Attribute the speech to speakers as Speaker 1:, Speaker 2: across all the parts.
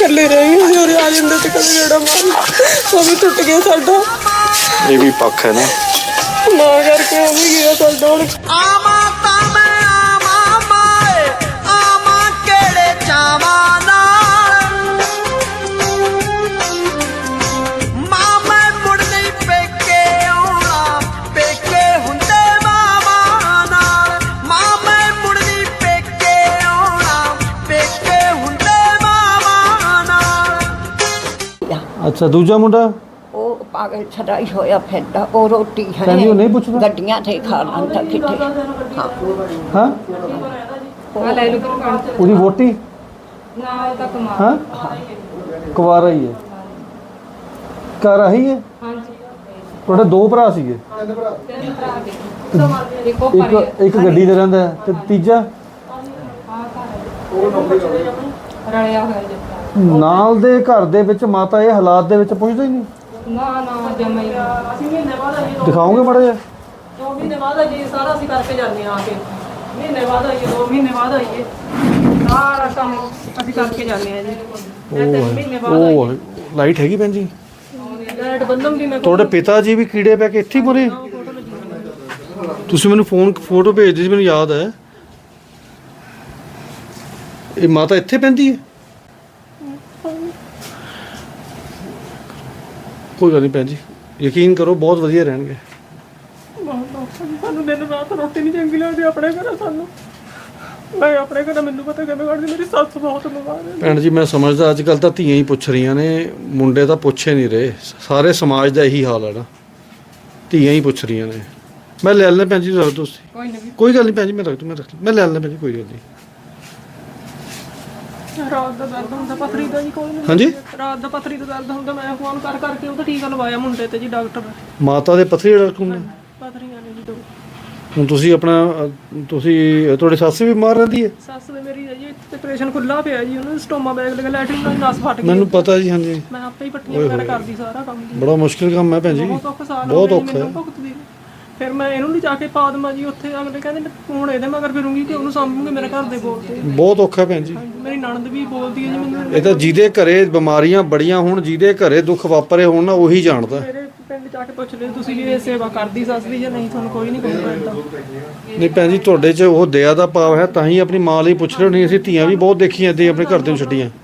Speaker 1: ਇਕੱਲੇ ਰਹਿ ਗਏ ਸੀ ਉਰੇ ਆ ਜਾਂਦੇ ਤੇ ਕਦੇ ਜਿਹੜਾ ਮਾਰ ਉਹ ਵੀ ਟੁੱਟ ਗਿਆ ਸਾਡਾ।
Speaker 2: ਇਹ ਵੀ ਪੱਖ ਹੈ ਨਾ।
Speaker 1: ਮਾਂ ਕਰਕੇ ਉਹ ਵੀ ਗਿਆ ਸਾਡਾ ਹੁਣ।
Speaker 3: ਆਮਾ ਤਾਂ
Speaker 2: ਅੱਛਾ ਦੂਜਾ ਮੁੰਡਾ?
Speaker 4: ਉਹ ਪਾਗਲ ਛੜਾਈ ਹੋਇਆ ਫਿਰਦਾ ਉਹ ਰੋਟੀ ਹੈ
Speaker 2: ਕਹਿੰਦੀ ਉਹ ਨਹੀਂ ਪੁੱਛਦਾ?
Speaker 4: ਗੱਡੀਆਂ ਤੇ ਖਾ ਲੈਂਦਾ ਕਿਤੇ ਹਾਂ।
Speaker 2: ਹਾਂ? ਉਹਦੀ ਵੋਟੀ ਹਾਂ? ਕੁਵਾਰਾ ਹੀ ਹੈ। ਘਰ ਆਹੀ ਹੈ? ਤੁਹਾਡੇ ਦੋ ਭਰਾ ਸੀਗੇ? ਇੱਕ ਇੱਕ ਗੱਡੀ ਤੇ ਰਹਿੰਦਾ ਹੈ, ਤੇ ਤੀਜਾ?
Speaker 5: ਰਲਿਆ ਹੋਇਆ ਜੀ।
Speaker 2: ਨਾਲ ਦੇ ਘਰ ਦੇ ਵਿੱਚ ਮਾਤਾ ਇਹ ਹਾਲਾਤ ਦੇ ਵਿੱਚ ਪੁੱਛਦਾ ਹੀ ਨਹੀਂ।
Speaker 5: ਨਾ ਨਾ ਜਮਾ ਹੀ ਅਸੀਂ ਮਹੀਨੇ ਬਾਅਦ ਆਈਏ
Speaker 2: ਦਿਖਾਓਗੇ ਮੜਾ ਜਿਹਾ?
Speaker 5: ਦੋ ਮਹੀਨੇ ਬਾਅਦ ਆਈਏ ਸਾਰਾ ਅਸੀਂ ਕਰਕੇ ਜਾਂਦੇ ਆ ਆ ਕੇ। ਮਹੀਨੇ ਬਾਅਦ ਆਈਏ ਦੋ ਮਹੀਨੇ ਬਾਅਦ ਆਈਏ। ਸਾਰਾ ਕੰਮ ਅਸੀਂ ਕਰਕੇ ਜਾਂਦੇ ਆ ਜੀ। ਇਹ ਤਿੰਨ ਮਹੀਨੇ ਬਾਅਦ ਆਈਏ
Speaker 2: ਉਹ ਲਾਈਟ ਹੈਗੀ ਭੈਣ ਜੀ?
Speaker 5: ਲਾਈਟ ਬੰਦਮ ਵੀ ਮੈਂ
Speaker 2: ਤੁਹਾਡੇ ਪਿਤਾ ਜੀ ਵੀ ਕੀੜੇ ਪੈ ਕੇ ਇੱਥੇ ਹੀ ਮਰੇ। ਤੁਸੀਂ ਮੈਨੂੰ ਫੋਨ ਫੋਟੋ ਭੇਜਦੇ ਸੀ ਮੈਨੂੰ ਯਾਦ ਹੈ। ਇਹ ਮਾਤਾ ਇੱਥੇ ਪੈਂਦੀ ਹੈ? ਕੋਈ ਗੱਲ ਨਹੀਂ ਭੈਣ ਜੀ। ਯਕੀਨ ਕਰੋ ਬਹੁਤ ਵਧੀਆ ਰਹਿਣਗੇ।
Speaker 1: ਸਾਨੂੰ ਦਿਨ ਰਾਤ ਰੋਟੀ ਨਹੀਂ ਚੰਗੀ ਲੱਗਦੀ ਆਪਣੇ ਘਰ ਸਾਨੂੰ। ਮੈਂ ਆਪਣੇ ਘਰ ਮੈਨੂੰ ਪਤਾ ਕਿਵੇਂ ਕਰਦੀ ਮੇਰੀ ਸੱਸ ਬਹੁਤ ਬਿਮਾਰ ਹੈ।
Speaker 2: ਭੈਣ ਜੀ ਮੈਂ ਸਮਝਦਾ ਅੱਜ ਕੱਲ ਤਾਂ ਧੀਆਂ ਹੀ ਪੁੱਛ ਰਹੀਆਂ ਨੇ ਮੁੰਡੇ ਤਾਂ ਪੁੱਛੇ ਨਹੀਂ ਰਹੇ। ਸਾਰੇ ਸਮਾਜ ਦਾ ਇਹੀ ਹਾਲ ਹੈ ਨਾ। ਧੀਆਂ ਹੀ ਪੁੱਛ ਰਹੀਆਂ ਨੇ। ਮੈਂ ਲੈ ਲੈਣਾ ਭੈਣ ਜੀ ਰੱਖ ਦੋ ਤੁਸੀਂ।
Speaker 5: ਕੋਈ ਨਹੀਂ
Speaker 2: ਕੋਈ ਗੱਲ ਨਹੀਂ ਭੈਣ ਜੀ ਮੈਂ ਰੱਖ ਦੂੰ ਮੈਂ ਰੱਖ ਲਊਂ। ਮੈਂ ਲੈ ਲੈਣਾ ਭੈਣ ਜੀ ਕੋਈ ਗੱਲ ਨਹੀਂ।
Speaker 1: ਰਾਤ ਦਾ ਦਰਦ ਹੁੰਦਾ ਪਥਰੀ ਦਾ ਜੀ ਕੋਈ ਨਹੀਂ।
Speaker 2: ਹਾਂਜੀ?
Speaker 1: ਰਾਤ ਦਾ ਪਥਰੀ ਦਾ ਦਰਦ ਹੁੰਦਾ ਮੈਂ ਫੋਨ ਕਰ ਕਰਕੇ ਉਹ ਤਾਂ ਟੀਕਾ ਲਵਾਇਆ ਮੁੰਡੇ ਤੇ ਜੀ ਡਾਕਟਰ। ਨੇ
Speaker 2: ਮਾਤਾ ਦੇ ਪਥਰੀ ਡਾਕਟਰ ਨੇ
Speaker 1: ਪਥਰੀਆਂ ਨੇ ਜੀ ਦੋ।
Speaker 2: ਹੁਣ ਤੁਸੀਂ ਆਪਣਾ ਅਹ, ਤੁਸੀਂ ਤੁਹਾਡੀ ਸੱਸ ਵੀ ਬਿਮਾਰ ਰਹਿੰਦੀ ਹੈ?
Speaker 1: ਸੱਸ ਦੇ ਮੇਰੀ ਹੈ ਜੀ ਇੱਥੇ ਆਪਰੇਸ਼ਨ ਖੁੱਲਾ ਪਿਆ ਜੀ ਉਹਨਾਂ ਦੇ ਸਟੋਮਾ ਬੈਗ ਲੱਗਾ ਲੈਟਰਿਨ ਦਾ ਨਸ ਫਟ ਗਈ।
Speaker 2: ਮੈਨੂੰ ਪਤਾ ਜੀ ਹਾਂਜੀ।
Speaker 1: ਮੈਂ ਆਪੇ ਹੀ ਪੱਟੀਆਂ ਵਗੈਰਾ ਕਰਦੀ ਸਾਰਾ ਕੰਮ ਜੀ।
Speaker 2: ਬੜਾ ਮੁਸ਼ਕਿਲ ਕੰਮ ਹੈ ਭੈਣ ਜੀ।
Speaker 1: ਬਹੁਤ ਔਖਾ ਸਾਲ
Speaker 2: ਬਹੁਤ
Speaker 1: ਹੋ
Speaker 2: ਔਖਾ
Speaker 1: ਗਏ ਜੀ
Speaker 2: ਹੈ।
Speaker 1: ਮੈਨੂੰ ਭੁਗਤਦੀ ਨੂੰ। ਫਿਰ ਮੈਂ ਇਹਨੂੰ ਜਾ ਕੇ ਪਾ ਦਵਾਂ ਜੀ ਉੱਥੇ ਅਗਲੇ ਕਹਿੰਦੇ ਮੈਂ ਹੁਣ ਇਹਦੇ ਮਗਰ ਫਿਰੂੰਗੀ ਕਿ ਉਹਨੂੰ ਸਾਂਭੂਗੀ ਮੇਰੇ ਘਰ ਦੇ ਬੋਲਦੇ
Speaker 2: ਬਹੁਤ ਔਖਾ ਭੈਣ ਜੀ।
Speaker 1: ਮੇਰੀ ਨਣਦ ਵੀ ਬੋਲਦੀ ਹੈ ਜੀ ਮੈਨੂੰ
Speaker 2: ਇਹ ਤਾਂ ਜਿਹਦੇ ਘਰੇ ਬਿਮਾਰੀਆਂ ਬੜੀਆਂ ਹੋਣ ਜਿਹਦੇ ਘਰੇ ਦੁੱਖ ਵਾਪਰੇ ਹੋਣ ਨਾ ਉਹੀ ਜਾਣਦਾ।
Speaker 1: ਮੇਰੇ ਪਿੰਡ ਜਾ ਕੇ ਪੁੱਛ ਲਿਓ ਤੁਸੀਂ ਵੀ ਇਹ ਸੇਵਾ ਕਰਦੀ ਸੱਸ ਦੀ ਜਾਂ ਨਹੀਂ ਤੁਹਾਨੂੰ ਕੋਈ ਨਹੀਂ ਕਹੂਗਾ
Speaker 2: ਨਹੀਂ ਭੈਣ ਜੀ ਤੁਹਾਡੇ 'ਚ ਉਹ ਦਇਆ ਦਾ ਭਾਵ ਹੈ ਤਾਂ ਹੀ ਆਪਣੀ ਮਾਂ ਲਈ ਪੁੱਛ ਰਹੇ ਹੋ ਨਹੀਂ ਅਸੀਂ ਧੀਆਂ ਵੀ ਬਹੁਤ ਦੇਖੀਆਂ ਤੇ ਆਪਣੇ ਘਰ ਦੇ ਨੂੰ ਛੱਡੀਆਂ।
Speaker 1: ਤਿੰਨ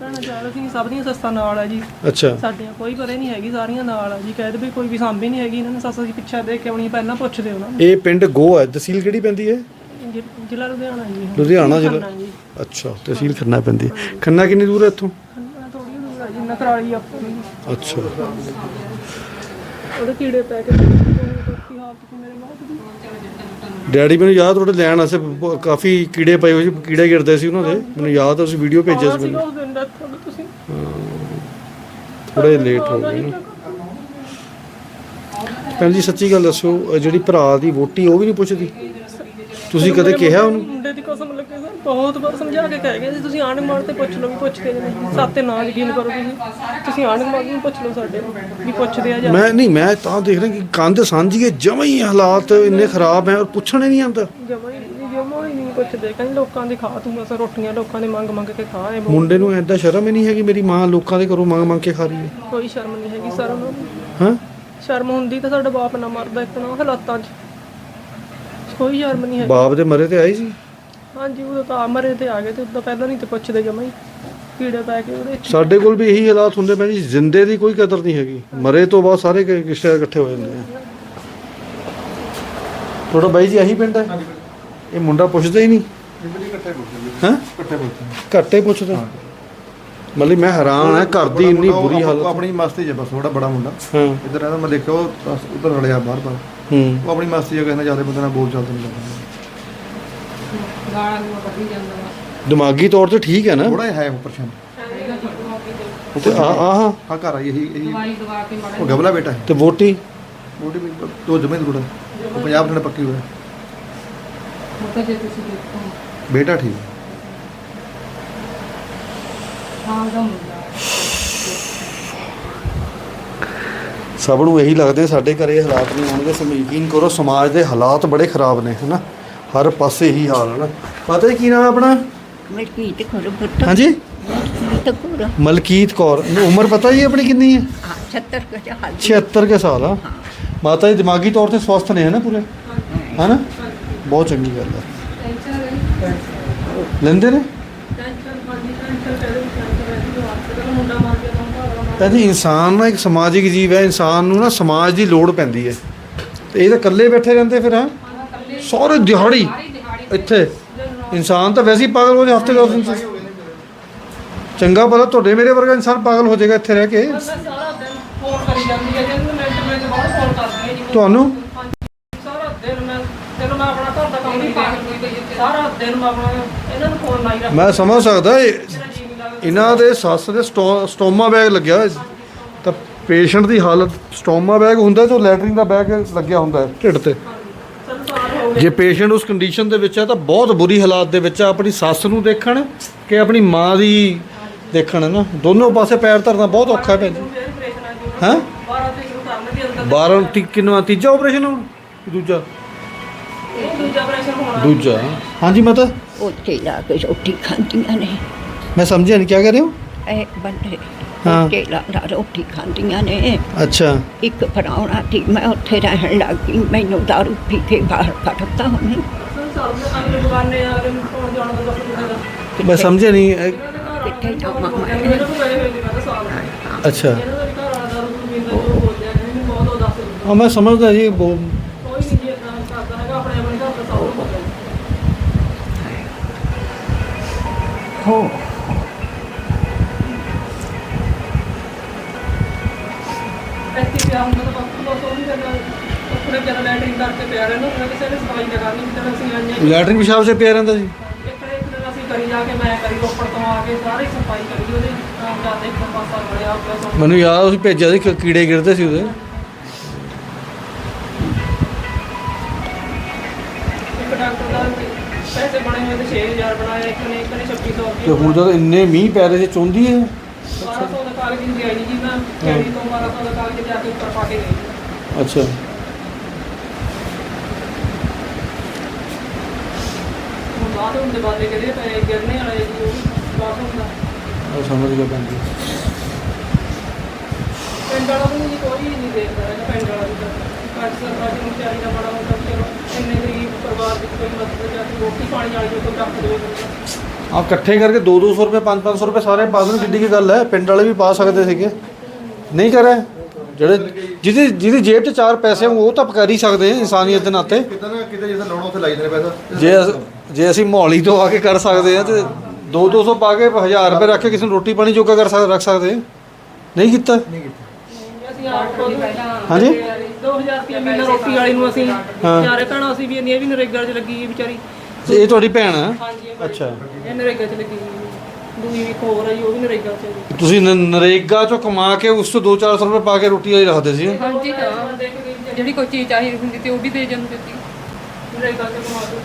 Speaker 1: ਭੈਣਾਂ ਚਾਰ ਅਸੀਂ ਸਭ ਦੀਆਂ ਸੱਸਾਂ ਨਾਲ ਆ ਜੀ।
Speaker 2: ਅੱਛਾ।
Speaker 1: ਸਾਡੀਆਂ ਕੋਈ ਪਰੇ ਨਹੀਂ ਹੈਗੀ ਸਾਰੀਆਂ ਨਾਲ ਆ ਜੀ। ਕਹਿ ਵੀ ਕੋਈ ਵੀ ਸਾਂਭੀ ਨਹੀਂ ਹੈਗੀ ਇਹਨਾਂ ਨੇ ਸੱਸ ਦੀ ਪਿੱਛਾ ਦੇ ਕੇ ਆਉਣੀ ਪਹਿਲਾਂ ਪੁੱਛਦੇ ਉਹਨਾਂ ਨੂੰ।
Speaker 2: ਇਹ ਪਿੰਡ ਗੋ ਹੈ ਤਹਿਸੀਲ ਕਿਹੜੀ ਪੈਂਦੀ ਹੈ?
Speaker 1: ਜ਼ਿ- ਜ਼ਿਲ੍ਹਾ ਲੁਧਿਆਣਾ ਜੀ। ਇਹ।
Speaker 2: ਲੁਧਿਆਣਾ ਜ਼ਿਲ੍ਹਾ।
Speaker 1: ਖੰਨਾ ਜੀ।
Speaker 2: ਅੱਛਾ ਤਹਿਸੀਲ ਖੰਨਾ ਪੈਂਦੀ ਹੈ। ਖੰਨਾ ਕਿੰਨੀ ਦੂਰ ਹੈ ਇੱਥੋਂ?
Speaker 1: ਖੰਨਾ ਥੋੜੀ ਦੂਰ ਆ ਜੀ ਨਕਰਾਲੀ ਆਪਾਂ ਨੂੰ ਜੀ।
Speaker 2: ਅੱਛਾ।
Speaker 1: ਉਹਦੇ ਕੀੜੇ ਪੈ ਕੇ ਕੀ ਹਾਲਤ ਸੀ ਮੇਰੇ ਮੌਤ ਦੀ
Speaker 2: ਡੈਡੀ ਮੈਨੂੰ ਯਾਦ ਤੁਹਾਡੇ ਲੈਣ ਬ- ਕਾਫੀ ਕੀੜੇ ਪਏ ਹੋਏ ਸੀ ਕੀੜੇ ਗਿਰਦੇ ਸੀ ਉਹਨਾਂ ਦੇ। ਮੈਨੂੰ ਯਾਦ ਹੈ ਤੁਸੀਂ ਵੀਡੀਓ ਭੇਜਿਆ ਸੀ ਮੈਨੂੰ।
Speaker 1: ਉਸ ਦਿਨ ਦਾ ਤੁਹਾਨੂੰ ਤੁਸੀਂ।
Speaker 2: ਥੋੜੇ ਲੇਟ ਹੋ ਗਏ ਨਾ। ਭੈਣ ਜੀ ਸੱਚੀ ਗੱਲ ਦੱਸੋ ਅਹ ਜਿਹੜੀ ਭਰਾ ਦੀ ਵੋਟੀ ਉਹ ਵੀ ਨਹੀਂ ਪੁੱਛਦੀ? ਤੁਸੀਂ ਕਦੇ ਕਿਹਾ ਉਹਨੂੰ?
Speaker 1: ਮੁੰਡੇ ਦੀ ਕਸਮ ਲੱਗੇ ਸਰ ਬਹੁਤ ਵਾਰ ਸਮਝਾ ਕੇ ਕਹਿ ਗਏ ਸੀ ਤੁਸੀਂ ਆਂਢ ਗੁਆਂਢ ਤੇ ਪੁੱਛ ਲਓ ਵੀ ਪੁੱਛਦੇ ਜਾਂ ਨਹੀਂ ਸਾਤੇ ਨਾ ਯਕੀਨ ਕਰੋ ਤੁਸੀਂ। ਤੁਸੀਂ ਆਂਢ ਗੁਆਂਢ ਨੂੰ ਪੁੱਛ ਲਓ ਸਾਡੇ ਵੀ ਪੁੱਛਦੇ ਆ ਜਾਂ
Speaker 2: ਮੈਂ ਨਹੀਂ ਮੈਂ ਤਾਂ ਦੇਖ ਰਿਹਾ ਕਿ ਕੰਧ ਸਾਂਝੀ ਹੈ ਜਮਾਂ ਹੀ ਹਾਲਾਤ ਇੰਨੇ ਖਰਾਬ ਹੈ ਔਰ ਪੁੱਛਣ ਹੀ ਨਹੀਂ ਆਉਂਦਾ।
Speaker 1: ਜਮਾ ਹੀ ਨਹੀਂ ਜਮਾ ਹੀ ਨਹੀਂ ਪੁੱਛਦੇ ਕਹਿੰਦੇ ਲੋਕਾਂ ਦੀ ਖਾ ਤੂੰ ਬਸ ਰੋਟੀਆਂ ਲੋਕਾਂ ਦੇ ਮੰਗ ਮੰਗ ਕੇ ਖਾ ਇਹ
Speaker 2: ਮੁੰਡੇ ਨੂੰ ਐਦਾਂ ਸ਼ਰਮ ਹੀ ਨਹੀਂ ਹੈਗੀ ਮੇਰੀ ਮਾਂ ਲੋਕਾਂ ਦੇ ਘਰੋਂ ਮੰਗ ਮੰਗ ਕੇ ਖਾ ਰਹੀ ਹੈ
Speaker 1: ਕੋਈ ਸ਼ਰਮ ਨਹੀਂ ਹੈਗੀ ਸਰ ਉਹਨਾਂ ਨੂੰ
Speaker 2: ਹਾਂ?
Speaker 1: ਸ਼ਰਮ ਹੁੰਦੀ ਤਾਂ ਸਾਡਾ ਬਾਪ ਨਾ ਮਰਦਾ ਇਤਨਾ ਹਾਲਾਤਾਂ 'ਚ। ਕੋਈ ਸ਼ਰਮ ਨਹੀਂ ਹੈ
Speaker 2: ਬਾਪ ਦੇ ਮਰੇ ਤੇ ਆਈ ਸੀ?
Speaker 1: ਹਾਂਜੀ ਉਦੋਂ ਤਾਂ ਮਰੇ ਤੇ ਆ ਗਏ ਤੇ ਉਦੋਂ ਪਹਿਲਾਂ ਨਹੀਂ ਤੇ ਪੁੱਛਦੇ ਜਮਾ ਹੀ। ਕੀੜੇ ਪੈ ਕੇ ਉਹਦੇ
Speaker 2: ਸਾਡੇ ਕੋਲ ਵੀ ਇਹੀ ਹਾਲਾਤ ਹੁੰਦੇ ਪਏ ਜੀ ਜ਼ਿੰਦੇ ਦੀ ਕੋਈ ਕਦਰ ਨਹੀਂ ਹੈਗੀ। ਮਰੇ ਤੋਂ ਬਾਅਦ ਸਾਰੇ ਕ- ਰਿਸ਼ਤੇ ਇਕੱਠੇ ਹੋ ਜਾਂਦੇ ਆ। ਤੁਹਾਡਾ ਬਾਈ ਜੀ ਆਹੀ ਪਿੰਡ ਹੈ? ਇਹ ਮੁੰਡਾ ਪੁੱਛਦਾ ਹੀ ਨਹੀਂ। ਹਾਂ? ਘੱਟੇ ਪੁੱਛਦਾ। ਮਤਲਬ ਮੈਂ ਹੈਰਾਨ ਹੈ ਘਰ ਦੀ ਇੰਨੀ ਬੁਰੀ ਹਾਲਤ।
Speaker 6: ਆਪਣੀ ਮਸਤੀ 'ਚ ਬਸ ਥੋੜਾ ਬੜਾ ਮੁੰਡਾ।
Speaker 2: ਹਾਂ।
Speaker 6: ਇੱਧਰ ਰਹਿੰਦਾ ਮੈਂ ਦੇਖਿਆ ਉਹ ਉਧਰ ਰਲਿਆ ਬਾਹਰ ਬਾਹਰ
Speaker 2: ਹੂੰ।
Speaker 6: ਉਹ ਆਪਣੀ ਮਸਤੀ 'ਚ ਕਿਸੇ ਨਾਲ ਜ਼ਿਆਦਾ ਬੰਦੇ ਨਾਲ ਬੋਲ ਚਾਲ ਨਹੀਂ ਕਰਦਾ।
Speaker 5: ਗਾਲਾਂ ਨੂੰ ਕੱਢੀ ਜਾਂਦਾ ਵਾ।
Speaker 2: ਦਿਮਾਗੀ ਤੌਰ ਤੇ ਠੀਕ ਹੈ ਨਾ?
Speaker 6: ਥੋੜਾ ਜਿਹਾ ਹੈ ਉਹ ਪਰਸਨ।
Speaker 2: ਤੇ ਆ ਆਹ।
Speaker 6: ਹਾਂ ਘਰ ਆਈ ਇਹੀ ਇਹੀ।
Speaker 5: ਦਵਾਈ ਦਵਾ ਕੇ ਮਾੜਾ
Speaker 6: ਉਹ ਗਬਲਾ ਬੇਟਾ ਹੈ।
Speaker 2: ਤੇ ਵੋਟੀ?
Speaker 6: ਮੋਟੀ ਵੀ ਦੋ ਜਮੇ ਦੂੜਾ ਉਹ ਪੰਜਾਬ ਨਾਲ ਪੱਕੀ ਹੋਇਆ
Speaker 5: ਮੋਟਾ ਜੇ ਤੁਸੀਂ ਦੇਖੋ।
Speaker 6: ਬੇਟਾ ਠੀਕ। ਹੈ।
Speaker 5: ਹਾਂ ਦਾ ਮੁੰਡਾ।
Speaker 2: ਸਭ ਨੂੰ ਇਹੀ ਲੱਗਦੇ ਸਾਡੇ ਘਰੇ ਹਾਲਾਤ ਨਹੀਂ ਹੋਣਗੇ। ਸਮ ਯਕੀਨ ਕਰੋ ਸਮਾਜ ਦੇ ਹਾਲਾਤ ਬੜੇ ਖਰਾਬ ਨੇ ਹਨਾ? ਹਰ ਪਾਸੇ ਇਹੀ ਹਾਲ ਹੈ ਨਾ। ਪਤਾ ਕੀ ਨਾਮ ਹੈ ਆਪਣਾ?
Speaker 4: ਮੇਰੀ ਧੀ ਤੇ ਖੜੋ ਪੁੱਤ
Speaker 2: ਹਾਂਜੀ?
Speaker 4: ਮਲਕੀਤ ਕੌਰ।
Speaker 2: ਮਲਕੀਤ ਕੌਰ। ਉਮਰ ਪਤਾ ਜੀ ਆਪਣੀ ਕਿੰਨੀ ਹੈ?
Speaker 4: ਹਾਂ 76 ਕੁ ਸਾਲ ਦੀ।
Speaker 2: 76 ਕੇ ਸਾਲ ਆ। ਮਾਤਾ ਜੀ ਦਿਮਾਗੀ ਤੌਰ ਤੇ ਸਵਸਥ ਨੇ ਹੈ ਨਾ ਪੂਰੇ? ਹੈ ਨਾ ਬਹੁਤ ਚੰਗੀ ਗੱਲ ਹੈ ਲੈਂਦੇ ਨੇ? ਕਹਿੰਦੇ ਇਨਸਾਨ ਨਾ ਇੱਕ ਸਮਾਜਿਕ ਜੀਵ ਹੈ। ਇਨਸਾਨ ਨੂੰ ਨਾ ਸਮਾਜ ਦੀ ਲੋੜ ਪੈਂਦੀ ਹੈ। ਤੇ ਇਹ ਤਾਂ ਇਕੱਲੇ ਬੈਠੇ ਰਹਿੰਦੇ ਫਿਰ ਹਾਂ? ਸਾਰੇ ਦਿਹਾੜੀ ਇੱਥੇ। ਇਨਸਾਨ ਤਾਂ ਵੈਸੇ ਹੀ ਪਾਗਲ ਹੋ ਜਾ ਹਫ਼ਤੇ ਦੋ ਦਿਨ ਚੰਗਾ ਭਲਾ ਤੁਹਾਡੇ ਮੇਰੇ ਵਰਗਾ ਇਨਸਾਨ ਪਾਗਲ ਹੋ ਜਾਏਗਾ ਇੱਥੇ ਰਹਿ ਕੇ।
Speaker 1: ਜੀ।
Speaker 2: ਤੁਹਾਨੂੰ?
Speaker 1: ਮੈਂ
Speaker 2: ਸਮਝ ਸਕਦਾ
Speaker 1: ਜੀ
Speaker 2: ਇਹਨਾਂ ਦੇ ਸੱਸ ਦੇ ਸਟੋ- ਸਟੋਮਾ ਬੈਗ ਲੱਗਿਆ ਹੋਇਆ ਤਾਂ ਪੇਸ਼ੈਂਟ ਦੀ ਹਾਲਤ ਸਟੋਮਾ ਬੈਗ ਹੁੰਦਾ ਤੇ ਲੈਟਰਿੰਗ ਦਾ ਬੈਗ ਲੱਗਿਆ ਹੁੰਦਾ ਢਿੱਡ ਤੇ। ਜੇ ਪੇਸ਼ੈਂਟ ਉਸ ਕੰਡੀਸ਼ਨ ਦੇ ਵਿੱਚ ਹੈ ਤਾਂ ਬਹੁਤ ਬੁਰੀ ਹਾਲਾਤ ਦੇ ਵਿੱਚ ਆ ਆਪਣੀ ਸੱਸ ਨੂੰ ਦੇਖਣ ਕਿ ਆਪਣੀ ਮਾਂ ਦੀ ਦੇਖਣ ਨਾ। ਦੋਨੋਂ ਪਾਸੇ ਪੈਰ ਧਰਨਾ ਬਹੁਤ ਔਖਾ ਹੈ ਭੈਣ ਜੀ।
Speaker 1: ਜੀ
Speaker 2: ਹੈਂ?
Speaker 1: 12 ਤਰੀਕ ਨੂੰ ਕਰਨ ਦੀ ਅੰਦਰ
Speaker 2: 12 ਤੀ ਕਿੰਨਾ ਤੀਜਾ ਆਪਰੇਸ਼ਨ ਹੋਣਾ? ਦੂਜਾ
Speaker 1: ਦੂਜਾ? ਆਪਰੇਸ਼ਨ ਹੋਣਾ
Speaker 2: ਦੂਜਾ। ਹਾਂਜੀ ਮਾਤਾ।
Speaker 4: ਉੱਥੇ ਲਾ ਕੇ ਰੋਟੀ ਖਾਂਦੀਆਂ ਨੇ।
Speaker 2: ਮੈਂ ਸਮਝਿਆ ਨਹੀਂ ਕੀ ਕਹਿ ਰਹੇ ਹੋ?
Speaker 4: ਇਹ ਬੰਦੇ
Speaker 2: ਹਾਂ।
Speaker 4: ਉੱਥੇ ਲਾ ਲਾ ਰੋਟੀ ਖਾਂਦੀਆਂ ਨੇ।
Speaker 2: ਅੱਛਾ।
Speaker 4: ਇੱਕ ਪਰਾਉਣਾ ਸੀ ਮੈਂ ਉੱਥੇ ਰਹਿਣ ਲੱਗ ਗਈ। ਮੈਨੂੰ ਦਾਰੂ ਪੀ ਕੇ ਬਾਹਰ ਕੱਢਤਾ ਉਹਨੇ।
Speaker 2: ਮੈਂ ਸਮਝਿਆ ਨਹੀਂ ਇਹ-
Speaker 4: ਕਿੱਥੇ ਜਾਵਾਂ ਮੈਂ?
Speaker 1: ਜੀ ਮੈਂ
Speaker 2: ਅੱਛਾ।
Speaker 1: ਇਹਨਾਂ ਦਾ ਵੀ ਘਰ ਵਾਲਾ ਦਾਰੂ ਕੱਪੜੇ ਵਗੈਰਾ ਲੈਟਰਿੰਗ ਕਰਕੇ ਪਿਆ ਰਹਿਣਾ ਉਹਨਾਂ ਕਿਸੇ ਨੇ ਸਫ਼ਾਈ ਨਾ ਕਰਨੀ ਜਿੱਦਾਂ ਅਸੀਂ ਆਈਏ
Speaker 2: ਲੈਟਰਿਨ ਪਿਸ਼ਾਬ 'ਚ ਪਿਆ ਰਹਿੰਦਾ ਜੀ?
Speaker 1: ਇੱਕ ਨੇ ਇੱਕ ਦਿਨ ਅਸੀਂ ਕਰੀ ਜਾ ਕੇ ਮੈਂ ਕਰੀ ਰੋਪੜ ਤੋਂ ਆ ਕੇ ਸਾਰੀ ਸਫ਼ਾਈ ਕਰੀ ਉਹਦੇ ਆਮ ਜਾਂਦੇ ਇੱਕ ਪਾਸਾ ਬੜਿਆ ਸੋ
Speaker 2: ਮੈਨੂੰ ਯਾਦ ਤੁਸੀਂ ਭੇਜਿਆ ਸੀ ਕਿ ਕੀੜੇ ਗਿਰਦੇ ਸੀ ਉਹਦੇ।
Speaker 1: ਇੱਕ ਡਾਕਟਰ ਦਾ ਪੈਸੇ ਬਣੇ ਹੋਏ ਤੇ 6000 ਬਣਾਇਆ ਇੱਕ ਨੇ ਇੱਕ ਨੇ 2600
Speaker 2: ਤੇ
Speaker 1: ਰੁਪਏ
Speaker 2: ਹੁਣ ਜਦ ਇੰਨੇ ਮੀਂਹ ਪੈ ਰਹੇ ਸੀ ਚੁੰਦੀ ਹੈ?
Speaker 1: 1200 ਦਾ ਕਾਗਜ਼ ਦੀ ਆਈ ਜੀ ਨਾ ਕਿਹੜੀ ਤੋਂ 1200 ਦਾ ਕਾਗਜ਼ ਜਾ ਕੇ ਉੱਪਰ ਪਾ ਕੇ ਗਈ।
Speaker 2: ਅੱਛਾ।
Speaker 1: ਬਾਥਰੂਮ ਦੇ ਬਾਰੇ ਕਿਹੜੇ ਪਏ ਗਿਰਨੇ ਵਾਲੇ ਜੀ ਉਹ ਵੀ ਬਾਥਰੂਮ ਦਾ
Speaker 2: ਉਹ ਸਮਝ ਗਿਆ ਭੈਣ ਜੀ।
Speaker 1: ਪਿੰਡ ਵਾਲਾ ਵੀ ਨਹੀਂ ਕੋਈ ਨਹੀਂ ਦੇਖਦਾ ਹੈਗਾ ਪਿੰਡ ਵਾਲਾ ਵੀ ਕੱਟ ਸਰਕਾਰ ਨੂੰ ਦਾ ਬੜਾ ਮੋਟਾ ਚਲੋ ਇੰਨੇ ਗਰੀਬ ਪਰਿਵਾਰ ਦੀ ਕੋਈ ਮਦਦ ਜਾਂ ਕੋਈ ਰੋਟੀ ਪਾਣੀ ਵਾਲੀ ਕੋਈ ਰੱਖ ਦੇਵੇ ਬੰਦਾ
Speaker 2: ਆ ਇਕੱਠੇ ਕਰਕੇ 2-200 ਰੁਪਏ 5-500 ਰੁਪਏ ਸਾਰੇ ਪਾ ਦੇਣ ਕਿੱਡੀ ਕੀ ਗੱਲ ਹੈ ਪਿੰਡ ਵਾਲੇ ਵੀ ਪਾ ਸਕਦੇ ਸੀਗੇ। ਨਹੀਂ ਕਰੇ ਜਿਹੜੇ ਜਿਹਦੀ ਜਿਹਦੀ ਜੇਬ 'ਚ ਚਾਰ ਪੈਸੇ ਹੋਣ ਉਹ ਤਾਂ ਕਰ ਹੀ ਸਕਦੇ ਆ ਇਨਸਾਨੀਅਤ ਦੇ ਨਾਤੇ।
Speaker 3: ਕਿਤੇ ਨਾ ਕਿਤੇ ਜਿੱਦਾਂ ਲਾਉਣਾ ਉੱਥੇ ਲਾਈ ਦੇਣੇ ਪੈਸਾ।
Speaker 2: ਜੇ ਜੇ ਅਸੀਂ ਮੌਲੀ ਤੋਂ ਆ ਕੇ ਕਰ ਸਕਦੇ ਆ ਤੇ 2-200 ਪਾ ਕੇ 1000 ਰੁਪਏ ਰੱਖ ਕੇ ਕਿਸੇ ਨੂੰ ਰੋਟੀ ਪਾਣੀ ਜੋਗਾ ਕਰ ਸਕ ਰੱਖ ਸਕਦੇ ਆ ਨਹੀਂ ਕੀਤਾ?
Speaker 3: ਨਹੀਂ ਕੀਤਾ।
Speaker 2: ਹਾਂਜੀ।
Speaker 1: 2000 ਰੁਪਏ ਮਹੀਨਾ ਰੋਟੀ ਵਾਲੀ ਨੂੰ ਅਸੀਂ। ਚਾਰੇ ਭੈਣਾਂ ਅਸੀਂ ਵੀ ਇੰਨੀ ਇਹ ਵੀ ਨਰੇਗਾ 'ਚ ਲੱਗੀ ਹੈ ਵਿਚਾਰੀ।
Speaker 2: ਇਹ ਤੁਹਾਡੀ ਭੈਣ ਆ? ਅੱਛਾ।
Speaker 1: ਇਹ ਨਰੇਗਾ 'ਚ ਲੱਗੀ ਹੋਈ ਹੈ। ਦੂਜੀ ਵੀ ਹੋਰ ਜੀ ਉਹ ਵੀ ਨਰੇਗਾ 'ਚ।
Speaker 2: ਤੁਸੀਂ ਨਰੇਗਾ ਚੋਂ ਕਮਾ ਕੇ ਉਸ ਤੋਂ 2-400 ਰੁਪਏ ਪਾ ਕੇ ਰੋਟੀ ਵਾਲੀ ਰੱਖਦੇ ਸੀ।
Speaker 5: ਹਾਂਜੀ ਜਿਹੜੀ ਕੋਈ ਚੀਜ਼ ਚਾਹੀਦੀ ਹੁੰਦੀ ਤੇ ਉਹ ਵੀ ਦੇ ਜਾਂਦੇ ਸੀ।
Speaker 1: ਨਰੇਗਾ 'ਚ ਕਮਾ ਕੇ।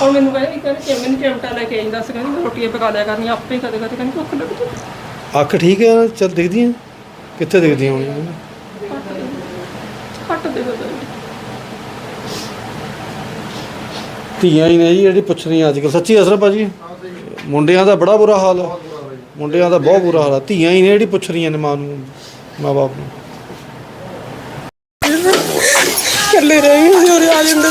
Speaker 1: ਹੁਣ ਮੈਨੂੰ ਕਹਿੰਦੀ ਕਹਿੰਦੀ ਕਿ ਮੈਨੂੰ ਚਿਮਟਾ ਲੈ ਕੇ ਆਈ ਦੱਸ ਕਹਿੰਦੀ ਰੋਟੀਆਂ ਪਕਾ ਲਿਆ ਕਰਨੀ ਆਪੇ ਕਦੇ ਕਦੇ ਕਹਿੰਦੀ ਭੁੱਖ ਲੱਗ
Speaker 2: ਅੱਖ ਠੀਕ ਹੈ ਚੱਲ ਦਿਖਦੀ ਹੈ ਕਿੱਥੇ ਦਿਖਦੀਆਂ ਹੋਣੀਆਂ?
Speaker 1: ਘੱਟ ਦੇ ਬਦਲ
Speaker 2: ਧੀਆਂ ਹੀ ਨੇ ਜੀ ਜਿਹੜੀ ਪੁੱਛ ਰਹੀਆਂ ਅੱਜ ਕੱਲ੍ਹ ਸੱਚੀ ਅਸਰ ਭਾਜੀ? ਮੁੰਡਿਆਂ ਦਾ ਬੜਾ ਬੁਰਾ ਹਾਲ ਹੈ ਮੁੰਡਿਆਂ ਦਾ ਬਹੁਤ ਬੁਰਾ ਹਾਲ ਹੈ ਧੀਆਂ ਹੀ ਨੇ ਜਿਹੜੀ ਪੁੱਛ ਰਹੀਆਂ ਨੇ ਮਾਂ ਨੂੰ ਮਾਂ ਬਾਪ ਨੂੰ।
Speaker 7: ਰਹਿ ਉਰੇ ਆ ਜਾਂਦੇ।